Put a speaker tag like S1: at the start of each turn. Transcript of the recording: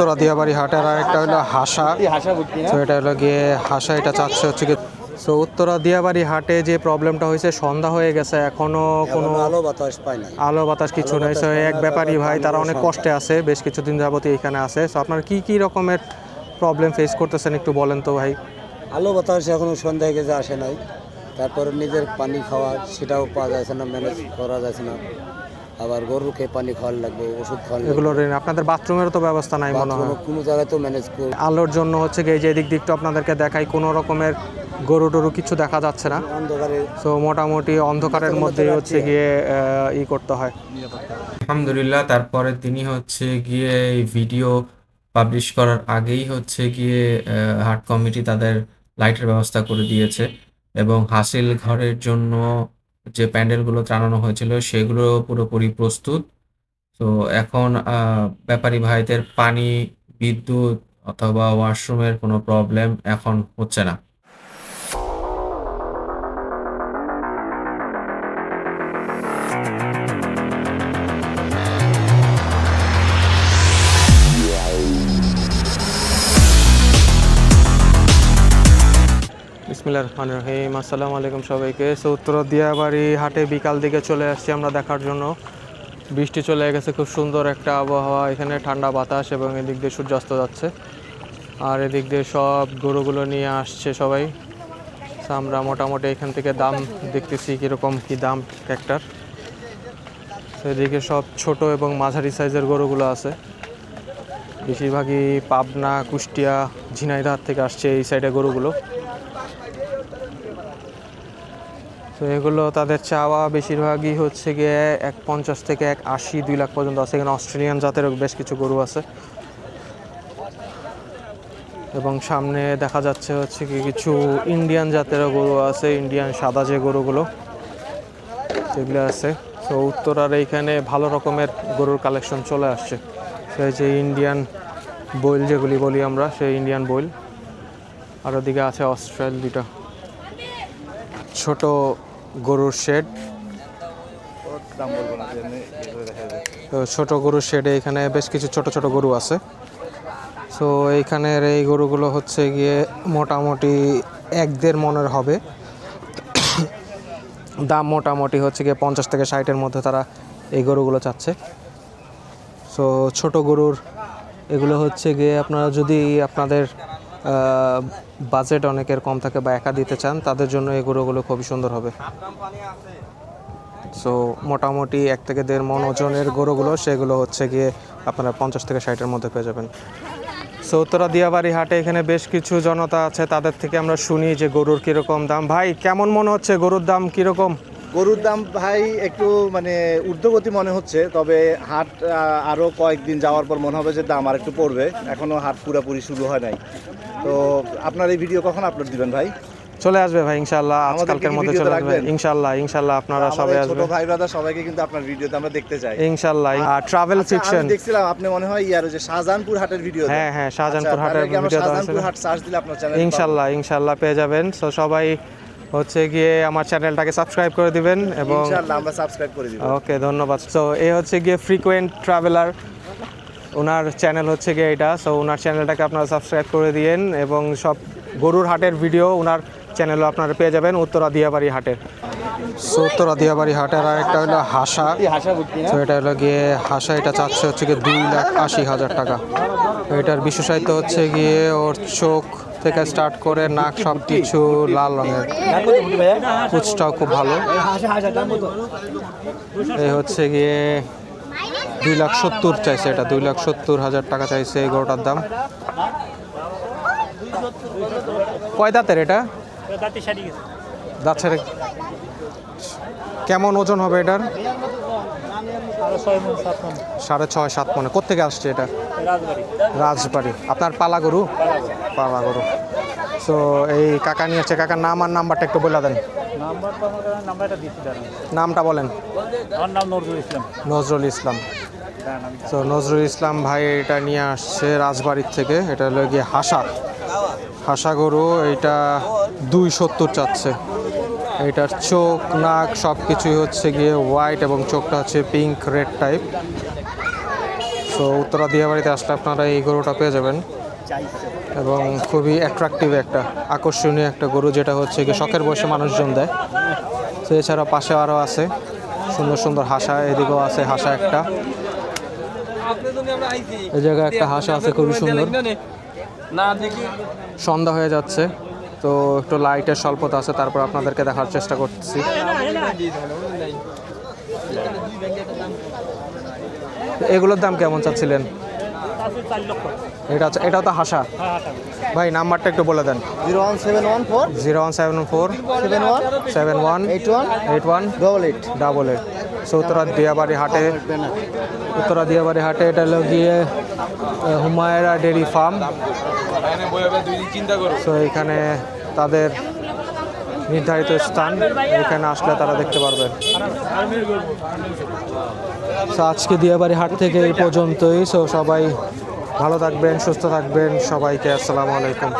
S1: উত্তরা দিয়াবাড়ি হাটের আর একটা হলো হাসা। তো এটা হলো গিয়ে হাসা এটা চাচ্ছে হচ্ছে কি সো উত্তরা দিয়াবাড়ি হাটে যে প্রবলেমটা হয়েছে সন্ধ্যা হয়ে গেছে এখনও কোনো
S2: আলো বাতাস পাই নাই।
S1: আলো বাতাস কিছু নেই। সো এক ব্যাপারী ভাই তারা অনেক কষ্টে আছে বেশ কিছুদিন যাবতই এখানে আছে। সো আপনার কি কি রকমের প্রবলেম ফেস করতেছেন একটু বলেন তো ভাই।
S2: আলো বাতাস এখনও সন্ধ্যা হয়ে গেছে আসে নাই। তারপরে নিজের পানি খাওয়া সেটাও পাওয়া যাচ্ছে না ম্যানেজ করা যাচ্ছে না। আবার গরুকে পানি খাওয়ার লাগবে ওষুধ খাওয়ার
S1: এগুলোর আপনাদের বাথরুমেরও তো ব্যবস্থা নাই মনে হয়।
S2: কোনো- জায়গায় তো ম্যানেজ করে
S1: আলোর জন্য হচ্ছে গিয়ে যে দিক দিকটা আপনাদেরকে দেখাই কোনো রকমের গরু টরু কিছু দেখা যাচ্ছে না।
S2: অন্ধকারে
S1: সো মোটামুটি অন্ধকারের মধ্যে হচ্ছে গিয়ে ই করতে হয়।
S3: আলহামদুলিল্লাহ তারপরে তিনি হচ্ছে গিয়ে এই ভিডিও পাবলিশ করার আগেই হচ্ছে গিয়ে হাট কমিটি তাদের লাইটের ব্যবস্থা করে দিয়েছে। এবং হাসিল ঘরের জন্য যে প্যান্ডেলগুলো টানানো হয়েছিল সেগুলো পুরোপুরি প্রস্তুত। তো এখন ব্যাপারী ভাইদের পানি, বিদ্যুৎ অথবা ওয়াশরুমের কোনো প্রবলেম এখন হচ্ছে না।
S1: বিসমিল্লাহ রহমান রহিম। আসসালামু আলাইকুম সবাইকে। সো উত্তর দিয়াবাড়ি হাটে বিকাল দিকে চলে আসছি আমরা দেখার জন্য। বৃষ্টি চলে গেছে, খুব সুন্দর একটা আবহাওয়া। এখানে ঠান্ডা বাতাস এবং এদিক দিয়ে সূর্যাস্ত যাচ্ছে। আর এদিক দিয়ে সব গরুগুলো নিয়ে আসছে সবাই। আমরা মোটামুটি এখান থেকে দাম দেখতেছি কীরকম, কী দাম একটার এদিকে সব ছোট এবং মাঝারি সাইজের গরুগুলো আছে। বেশিরভাগই পাবনা, কুষ্টিয়া, ঝিনাইদহ থেকে আসছে এই সাইডে গরুগুলো। তো এগুলো তাদের চাওয়া বেশিরভাগই হচ্ছে গিয়ে এক পঞ্চাশ থেকে এক আশি, দুই লাখ পর্যন্ত আছে। এখানে অস্ট্রেলিয়ান জাতেরও বেশ কিছু গরু আছে। এবং সামনে দেখা যাচ্ছে হচ্ছে কি কিছু ইন্ডিয়ান জাতেরও গরু আছে, ইন্ডিয়ান সাদা যে গরুগুলো সেগুলো আছে। তো উত্তরার এইখানে ভালো রকমের গরুর কালেকশন চলে আসছে। সেই যে ইন্ডিয়ান বইল যেগুলি বলি আমরা, সেই ইন্ডিয়ান বইল। আর ওদিকে আছে অস্ট্রেল দুটা ছোট গরুর শেড ছোট গরুর শেডে এখানে বেশ কিছু ছোট ছোট গরু আছে। সো এইখানের এই গরুগুলো হচ্ছে গিয়ে মোটামুটি এক দেড় মনের হবে। দাম মোটামুটি হচ্ছে গিয়ে পঞ্চাশ থেকে ষাটের মধ্যে তারা এই গরুগুলো চাচ্ছে। সো ছোট গরুর এগুলো হচ্ছে গিয়ে আপনারা যদি আপনাদের বাজেট অনেকের কম থাকে বা একা দিতে চান, তাদের জন্য এই গরুগুলো খুবই সুন্দর হবে। সো মোটামুটি এক থেকে দেড় মন ওজনের গরুগুলো, সেগুলো হচ্ছে গিয়ে আপনারা পঞ্চাশ থেকে ষাটের মধ্যে পেয়ে যাবেন। সো উত্তরা দিয়াবাড়ি হাটে এখানে বেশ কিছু জনতা আছে, তাদের থেকে আমরা শুনি যে গরুর কীরকম দাম। ভাই, কেমন মনে হচ্ছে গরুর দাম কীরকম?
S4: গরুর দাম ভাই একটু মানে ঊর্ধ্বগতি মনে হচ্ছে তবে হাট আহ, আরও কয়েকদিন যাওয়ার পর মনে হবে যে দাম আর একটু পড়বে। এখনও হাট পুরোপুরি শুরু হয় নাই। তো আপনার এই ভিডিও কখন আপলোড দিবেন ভাই?
S1: চলে আসবে ভাই ইনশাল্লাহ আজকালকের মধ্যে চলে আসবে।
S4: রাখবেন?
S1: ইনশাল্লাহ ইনশাল্লাহ আপনারা সবাই আসবে
S4: ছোট ভাই ব্রাদার সবাইকে কিন্তু আপনার ভিডিওতে আমরা দেখতে চাই।
S1: ইনশাল্লাহ আর ট্রাভেল
S4: আচ্ছা,
S1: ফিকশন
S4: আমি দেখছিলাম আপনি মনে হয় ইয়ার যে শাহজাহানপুর হাটের ভিডিও
S1: হ্যাঁ হ্যাঁ শাহজাহানপুর হাটের ভিডিও
S4: শাহজাহানপুর হাট সার্চ দিলে আপনার চ্যানেল
S1: ইনশাল্লাহ ইনশাল্লাহ পেয়ে যাবেন। সো সবাই হচ্ছে গিয়ে আমার চ্যানেলটাকে সাবস্ক্রাইব করে দিবেন এবং
S4: ইনশাআল্লাহ আমরা সাবস্ক্রাইব করে দিব।
S1: ওকে ধন্যবাদ। সো এ হচ্ছে গিয়ে ফ্রিকোয়েন্ট ট্রাভেলার ওনার চ্যানেল হচ্ছে গিয়ে এটা। সো ওনার চ্যানেলটাকে আপনারা সাবস্ক্রাইব করে দিয়েন এবং সব গরুর হাটের ভিডিও ওনার চ্যানেলও আপনারা পেয়ে যাবেন উত্তরা দিয়াবাড়ি হাটের। সো উত্তরা দিয়াবাড়ি হাটের আর একটা হলো হাসা।
S4: হাসা
S1: তো এটা হলো গিয়ে হাসা এটা চাচ্ছে হচ্ছে গিয়ে দুই লাখ আশি হাজার টাকা। এটার বিশেষায়িত হচ্ছে গিয়ে ওর চোখ থেকে স্টার্ট করে নাক সব কিছু লাল রঙের। পুচটাও খুব ভালো। এই হচ্ছে গিয়ে দুই লাখ সত্তর চাইছে এটা, দুই লাখ সত্তর হাজার টাকা চাইছে এই গরুটার দাম। কয় দাঁতের এটা? দাঁত কেমন ওজন হবে এটার? সাড়ে ছয় সাত মনে। কোথেকে আসছে এটা? রাজবাড়ি। আপনার পালা গরু পালা গরু সো এই কাকা নিয়ে আসছে। কাকার নাম আর নাম্বারটা একটু বলে দেন। নামটা বলেন।
S5: নজরুল ইসলাম।
S1: নজরুল ইসলাম। তো নজরুল ইসলাম ভাই এটা নিয়ে আসছে রাজবাড়ির থেকে। এটা হলো গিয়ে হাসা। হাসা গরু এইটা দুই সত্তর চাচ্ছে। এইটার চোখ, নাক সব কিছুই হচ্ছে গিয়ে হোয়াইট এবং চোখটা হচ্ছে pink red type so Uttara দিয়াবাড়িতে আসলে আপনারা এই গরুটা পেয়ে যাবেন। এবং খুবই অ্যাট্রাকটিভ একটা, আকর্ষণীয় একটা গরু, যেটা হচ্ছে গিয়ে শখের বসে মানুষজন দেয়। তো এছাড়া পাশে আরও আছে, সুন্দর সুন্দর হাসা, এদিকেও আছে হাসা একটা। এই জায়গায় একটা হাসা আছে, খুবই সুন্দর। সন্ধ্যা হয়ে যাচ্ছে। তো একটু লাইটের স্বল্পতা আছে তারপর আপনাদেরকে দেখার চেষ্টা করতেছি। এগুলোর দাম কেমন চাচ্ছিলেন? এটা এটা তো হাসা। ভাই নাম্বারটা একটু বলে দেন।
S4: Zero one seven one four.
S1: Zero one seven four.
S4: Seven one
S1: seven one
S4: eight one.
S1: Eight one
S4: double eight
S1: double eight so Uttara Diabari হাটে উত্তরা দিয়াবাড়ি হাটে এটা হলো গিয়ে হুমায়রা ডেরি ফার্ম। তো এখানে তাদের নির্ধারিত স্থান। এখানে আসলে তারা দেখতে পারবেন সো আজকে দিয়াবাড়ি হাট থেকে এই পর্যন্তই। সো সবাই ভালো থাকবেন, সুস্থ থাকবেন। সবাইকে আসসালামু আলাইকুম।